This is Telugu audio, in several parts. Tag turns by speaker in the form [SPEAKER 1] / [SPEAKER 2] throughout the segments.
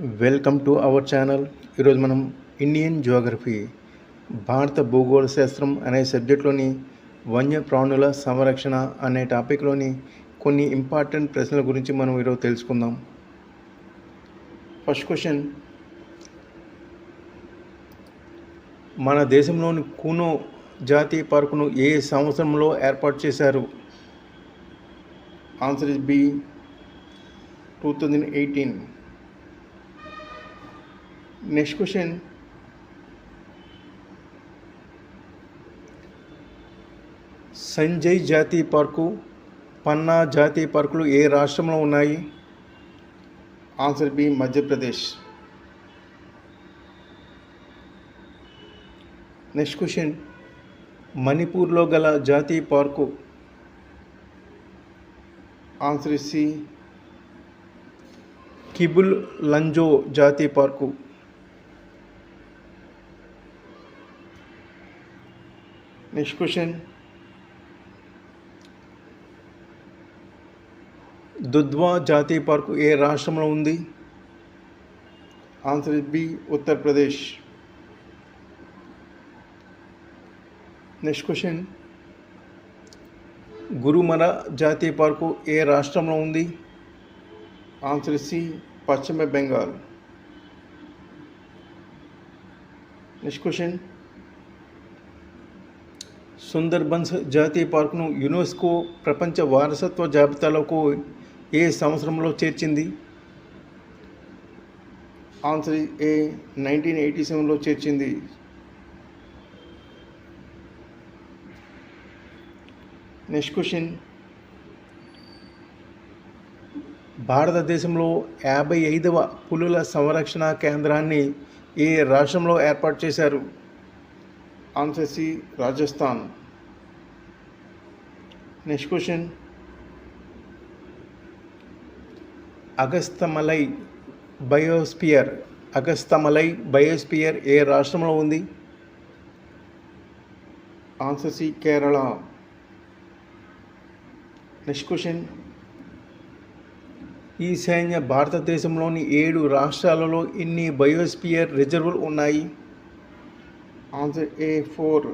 [SPEAKER 1] వెల్కమ్ టు అవర్ ఛానల్ ఈరోజు మనం ఇండియన్ జియోగ్రఫీ భారత భూగోళ శాస్త్రం అనే సబ్జెక్ట్లోని వన్యప్రాణుల సంరక్షణ అనే టాపిక్లోని కొన్ని ఇంపార్టెంట్ ప్రశ్నల గురించి మనం ఈరోజు తెలుసుకుందాం. ఫస్ట్ క్వశ్చన్ మన దేశంలోని కూనో జాతీయ పార్కును ఏ సంవత్సరంలో ఏర్పాటు చేశారు? Answer is B two thousand eighteen next question Sanjay జాతీయ పార్కు పన్నా జాతీయ పార్కులు ఏ రాష్ట్రంలో ఉన్నాయి? Answer B Madhya Pradesh next question మణిపూర్లో గల జాతీయ park answer C Keibul Lamjao జాతీయ పార్కు నెక్స్ట్ క్వశ్చన్ దుద్వా జాతీయ పార్కు ఏ రాష్ట్రంలో ఉంది? Answer is B Uttar Pradesh next question Garumara జాతీయ పార్కు ఏ రాష్ట్రంలో ఉంది? ఆన్సర్ సి పశ్చిమ బెంగాల్ నెక్స్ట్ క్వశ్చన్ సుందర్బన్స్ జాతీయ పార్కును యునెస్కో ప్రపంచ వారసత్వ జాబితాలోకి ఏ సంవత్సరంలో చేర్చింది? ఆన్సర్ ఏ నైన్టీన్ ఎయిటీ సెవెన్లో చేర్చింది. Next question. భారతదేశంలో యాభై ఐదవ పులుల సంరక్షణ కేంద్రాన్ని ఏ రాష్ట్రంలో ఏర్పాటు చేశారు? Answer C Rajasthan. Next question Agasthyamalai biosphere Agasthyamalai biosphere ఏ రాష్ట్రంలో ఉంది? Answer C Kerala next question ఈశాన్య భారతదేశంలోని ఏడు రాష్ట్రాలలో ఎన్ని బయోస్పియర్ రిజర్వులు ఉన్నాయి? Answer A four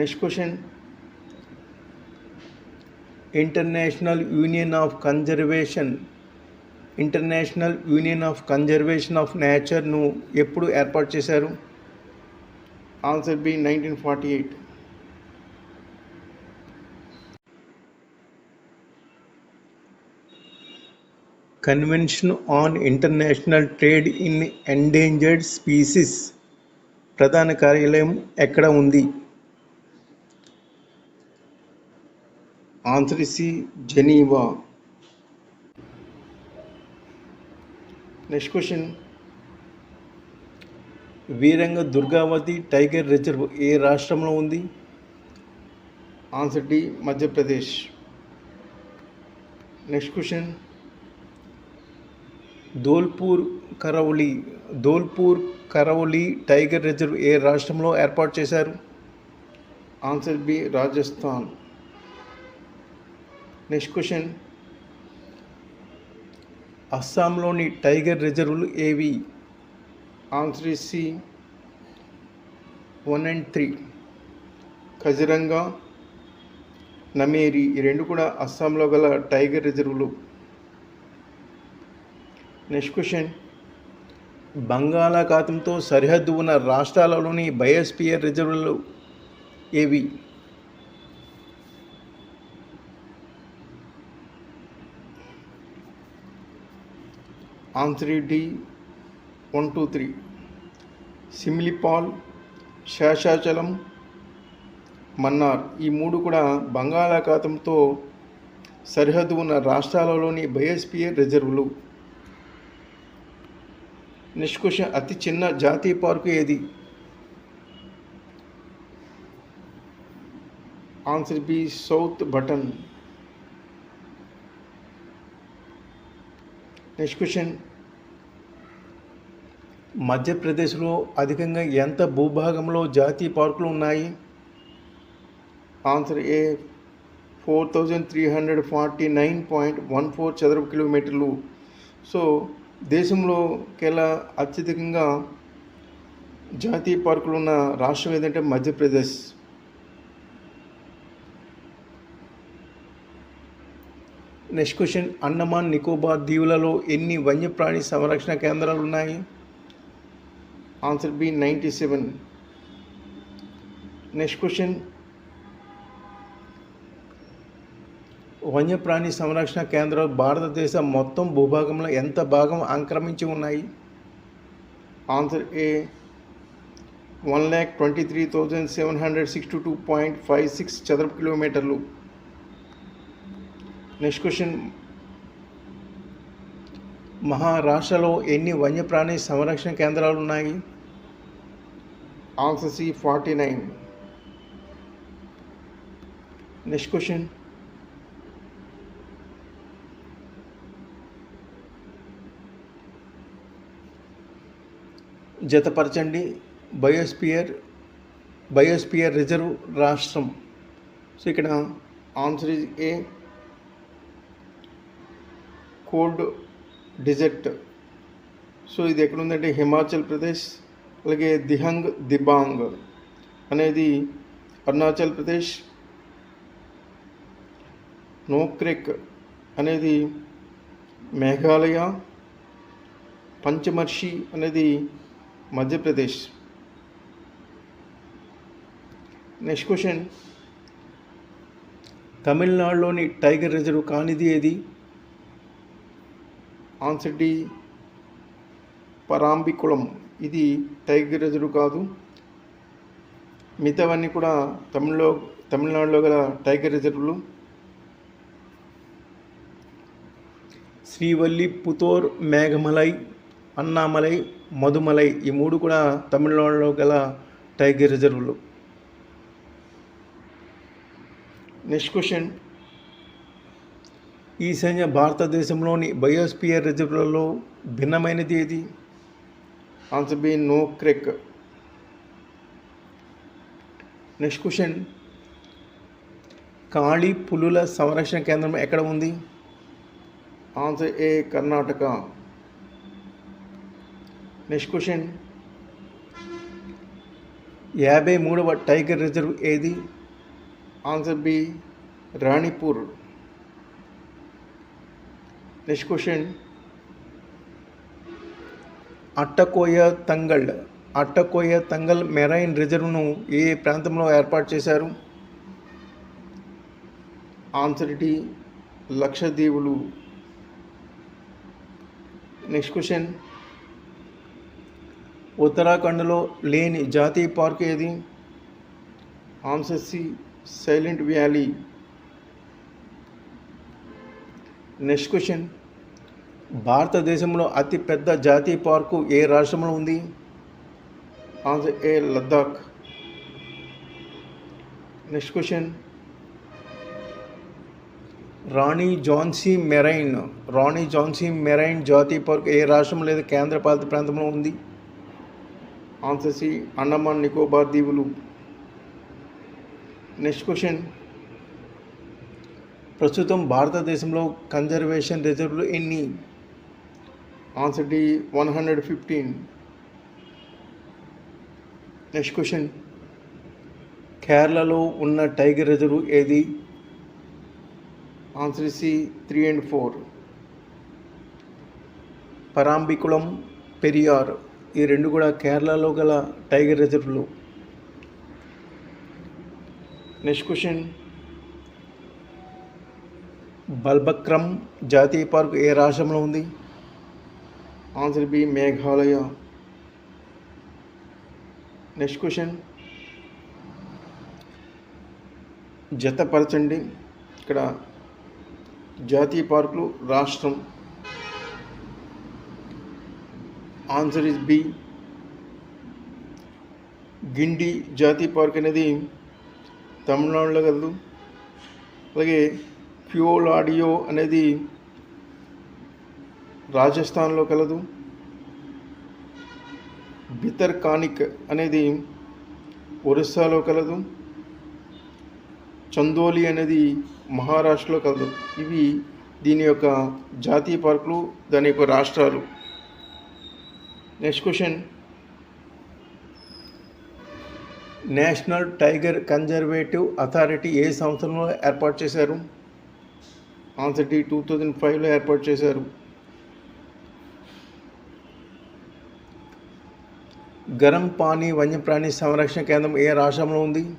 [SPEAKER 1] next question international union of conservation international union of conservation of నేచర్ను ఎప్పుడు ఏర్పాటు చేశారు? Answer B nineteen forty eight convention on international trade in endangered species ప్రధాన కార్యాలయం ఎక్కడ ఉంది? Answer C Geneva. Next question Veeranga Durgavati tiger reserve ఏ రాష్ట్రంలో ఉంది? Answer D Madhya Pradesh. Next question Dholpur Karauli Dholpur Karauli tiger reserve ఏ రాష్ట్రంలో ఏర్పాటు చేశారు? Answer B Rajasthan. Next question అస్సాంలోని టైగర్ రిజర్వులు ఏవి? Answer C one and three Kaziranga Nameri ఈ రెండు కూడా అస్సాంలో గల టైగర్ రిజర్వులు. నెక్స్ట్ క్వశ్చన్ బంగాళాఖాతంతో సరిహద్దు ఉన్న రాష్ట్రాలలోని బయోస్పియర్ రిజర్వులు ఏవి? Answer D one two three. Simlipal Seshachalam Mannar. ఈ మూడు కూడా బంగాళాఖాతంతో సరిహద్దు ఉన్న రాష్ట్రాలలోని బయోస్పియర్ రిజర్వులు. నెక్స్ట్ క్వశ్చన్ అతి చిన్న జాతీయ పార్కు ఏది? Answer B south button. Next question మధ్యప్రదేశ్లో అధికంగా ఎంత భూభాగంలో జాతీయ పార్కులు ఉన్నాయి? Answer A four thousand three hundred forty nine point one four చదరపు కిలోమీటర్లు. సో దేశంలో కేలా అత్యధికంగా జాతీయ పార్కులు ఉన్న రాష్ట్రం ఏదంటే మధ్యప్రదేశ్. నెక్స్ట్ క్వశ్చన్ అండమాన్ నికోబార్ దీవులలో ఎన్ని వన్యప్రాణి సంరక్షణ కేంద్రాలు ఉన్నాయి answer B ninety seven. Next question వన్యప్రాణి సంరక్షణ కేంద్రాలు భారతదేశం మొత్తం భూభాగంలో ఎంత భాగం ఆక్రమించి ఉన్నాయి? Answer A one lakh twenty three thousand seven hundred sixty two point five six చదరపు కిలోమీటర్లు. నెక్స్ట్ క్వశ్చన్ మహారాష్ట్రలో ఎన్ని వన్యప్రాణి సంరక్షణ కేంద్రాలు ఉన్నాయి? Answer C forty nine next question జతపరచండి. Biosphere biosphere reserve రాష్ట్రం. సో ఇక్కడ answer is A cold desert. So ఇది ఎక్కడుందంటే హిమాచల్ ప్రదేశ్ అలాగే దిహంగ్ దిబాంగ్ అనేది అరుణాచల్ ప్రదేశ్ నోక్రెక్ అనేది మేఘాలయ పంచమర్షి అనేది మధ్యప్రదేశ్. Next question. తమిళనాడులోని టైగర్ రిజర్వ్ కానిది ఏది? Answer D Parambikulam. ఇది టైగర్ రిజర్వ్ కాదు. మిగతావన్నీ కూడా తమిళలో తమిళనాడులో గల టైగర్ రిజర్వ్లు శ్రీవల్లి పుతోర్ మేఘమలై అన్నామలై మధుమలై ఈ మూడు కూడా తమిళనాడులో గల టైగర్ రిజర్వ్లు నెక్స్ట్ క్వశ్చన్. ఈ సైన్య భారతదేశంలోని బయోస్పియర్ రిజర్వ్లలో భిన్నమైనది ఏది? Answer B Nokrek. Next question. Kali పులుల సంరక్షణ కేంద్రం ఎక్కడ ఉంది? Answer A Karnataka. Next question. యాభై మూడవ టైగర్ రిజర్వ్ ఏది? Answer B Ranipur. Next question Attakoya Thangal Attakoya Thangal marine రిజర్వ్ను ఏ ప్రాంతంలో ఏర్పాటు చేశారు? ఆన్సర్ డి లక్షదీవులు నెక్స్ట్ క్వశ్చన్ ఉత్తరాఖండ్లో లేని జాతీయ పార్క్ ఏది? Answer C silent valley next question భారతదేశంలో అతిపెద్ద జాతీయ పార్కు ఏ రాష్ట్రంలో ఉంది? Answer A Ladakh next question Rani Jhansi marine Rani Jhansi marine జాతీయ పార్క్ ఏ రాష్ట్రం లేదా కేంద్రపాలిత ప్రాంతంలో ఉంది? ఆన్సర్ సి అండమాన్ నికోబార్ దీవులు నెక్స్ట్ క్వశ్చన్ ప్రస్తుతం భారతదేశంలో కన్జర్వేషన్ రిజర్వ్లు ఎన్ని? Answer D one hundred fifteen next question కేరళలో ఉన్న టైగర్ రిజర్వ్ ఏది? Answer C three and four Parambikulam Periyar ఈ రెండు కూడా కేరళలో గల టైగర్ రిజర్వ్లు నెక్స్ట్ క్వశ్చన్ బల్బక్రమ్ జాతీయ పార్క్ ఏ రాష్ట్రంలో ఉంది? Answer B Meghalaya. Next question జతపరచండి. ఇక్కడ జాతీయ పార్కులు రాష్ట్రం. ఆన్సర్ ఇస్ బి గిండి జాతీయ పార్క్ అనేది తమిళనాడులో కలదు. అలాగే ప్యూల్ ఆడియో అనేది రాజస్థాన్లో కలదు. బితర్ కానిక్ అనేది ఒరిస్సాలో కలదు. చందోలి అనేది మహారాష్ట్రలో కలదు. ఇవి దీని యొక్క జాతీయ పార్కులు దాని యొక్క రాష్ట్రాలు. Next question. National tiger conservative authority ఏ సంవత్సరంలో ఏర్పాటు చేశారు? ఆన్సర్ టూ థౌజండ్ ఫైవ్లో ఏర్పాటు చేశారు. గరం పానీ వన్యప్రాణి సంరక్షణ కేంద్రం ఏ రాష్ట్రంలో ఉంది?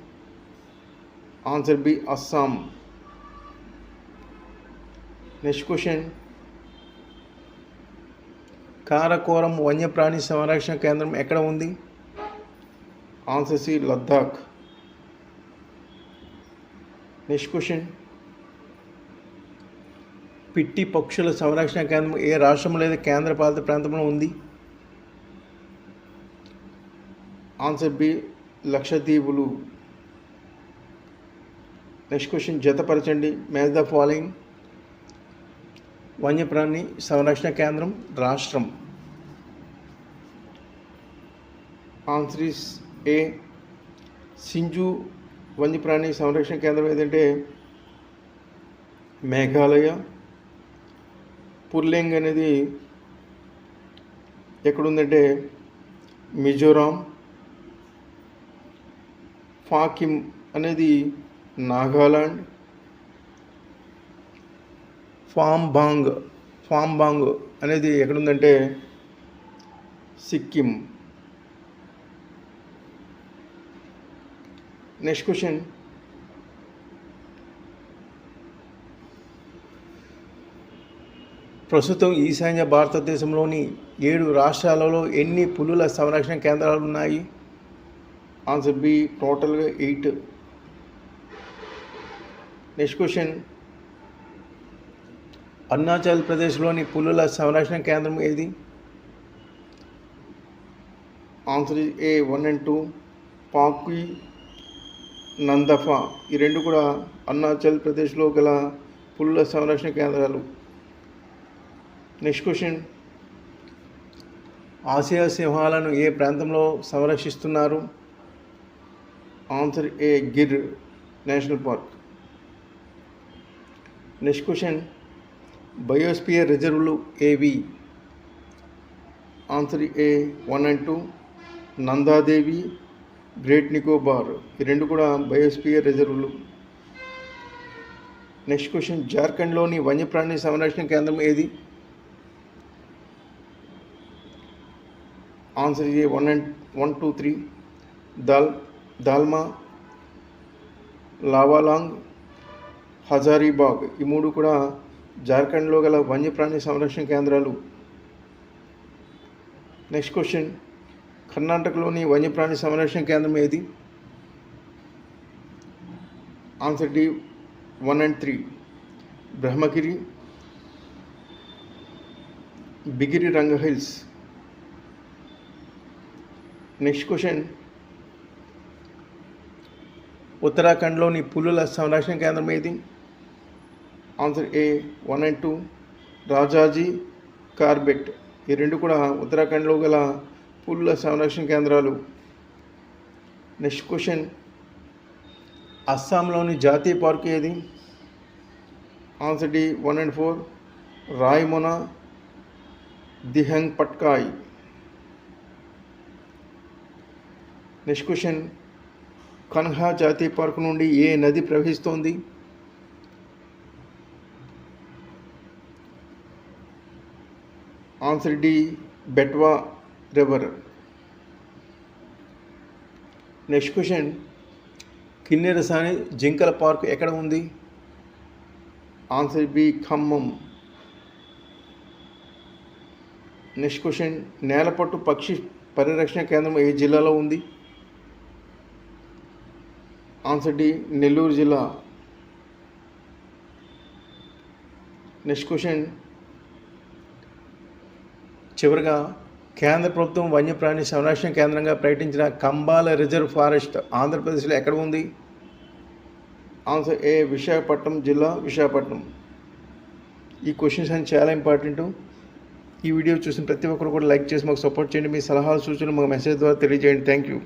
[SPEAKER 1] Answer B Assam. Next question. Karakoram వన్యప్రాణి సంరక్షణ కేంద్రం ఎక్కడ ఉంది? Answer C Ladakh. Next question. Pitti పక్షుల సంరక్షణ కేంద్రం ఏ రాష్ట్రం లేదా కేంద్ర పాలిత ప్రాంతంలో ఉంది? ఆన్సర్ బి లక్షద్వీపులు. నెక్స్ట్ క్వశ్చన్ జతపరచండి. మ్యాచ్ ద ఫాలోయింగ్ వన్యప్రాణి సంరక్షణ కేంద్రం రాష్ట్రం. ఆన్సర్ ఇస్ ఏ సింజు వన్యప్రాణి సంరక్షణ కేంద్రం ఏదంటే మేఘాలయ పుల్లింగ్ అనేది ఎక్కడుందంటే మిజోరాం ఫాకిమ్ అనేది నాగాలాండ్ ఫాంబాంగ్ ఫాంబాంగ్ అనేది ఎక్కడుందంటే సిక్కిం. Next question. ప్రస్తుతం ఈశాన్య భారతదేశంలోని ఏడు రాష్ట్రాలలో ఎన్ని పులుల సంరక్షణ కేంద్రాలు ఉన్నాయి? ఆన్సర్ బి టోటల్గా ఎయిట్ నెక్స్ట్ క్వశ్చన్ అరుణాచల్ ప్రదేశ్లోని పులుల సంరక్షణ కేంద్రం ఏది? Answer A one and two Pakke Namdapha ఈ రెండు కూడా అరుణాచల్ ప్రదేశ్లో గల పులుల సంరక్షణ కేంద్రాలు. నెక్స్ట్ క్వశ్చన్ ఆసియా సింహాలను ఏ ప్రాంతంలో సంరక్షిస్తున్నారు? Answer A Gir national park next question biosphere రిజర్వ్లు ఏవి answer A one and two Nanda Devi great Nicobar ఈ రెండు కూడా బయోస్పియర్ రిజర్వ్లు నెక్స్ట్ క్వశ్చన్ జార్ఖండ్లోని వన్యప్రాణి సంరక్షణ కేంద్రం ఏది? Answer A one and one two three. Dal Dalma Lawalong Hazaribagh. ఈ మూడు కూడా జార్ఖండ్లో గల వన్యప్రాణి సంరక్షణ కేంద్రాలు. Next question. కర్ణాటకలోని వన్యప్రాణి సంరక్షణ కేంద్రం ఏది? Answer D one and three. Brahmagiri Bigiri Ranga hills. Next question ఉత్తరాఖండ్లోని పులుల సంరక్షణ కేంద్రం ఏది? Answer A one and two Rajaji Corbett. ఈ రెండు కూడా ఉత్తరాఖండ్లో గల పులుల సంరక్షణ కేంద్రాలు. నెక్స్ట్ క్వశ్చన్ అస్సాంలోని జాతీయ పార్క్ ఏది? Answer D one and four Raimona Dihing Patkai. Next question Kanha జాతీయ పార్క్ నుండి ఏ నది ప్రవహిస్తోంది? Answer D Betwa river next question Kinnerasani జింకల పార్క్ ఎక్కడ ఉంది? Answer B Khammam next question Nelapattu పక్షి పరిరక్షణ కేంద్రం ఏ జిల్లాలో ఉంది? ఆన్సర్ డి నెల్లూరు జిల్లా నెక్స్ట్ క్వశ్చన్. చివరిగా కేంద్ర ప్రభుత్వం వన్యప్రాణి సంరక్షణ కేంద్రంగా ప్రకటించిన కంబాల రిజర్వ్ ఫారెస్ట్ ఆంధ్రప్రదేశ్లో ఎక్కడ ఉంది? ఆన్సర్ ఏ విశాఖపట్నం జిల్లా విశాఖపట్నం. ఈ క్వశ్చన్స్ అని చాలా ఇంపార్టెంట్. ఈ వీడియో చూసిన ప్రతి ఒక్కరు కూడా లైక్ చేసి మాకు సపోర్ట్ చేయండి. మీ సలహాలు సూచనలు మాకు మెసేజ్ ద్వారా తెలియజేయండి. Thank you.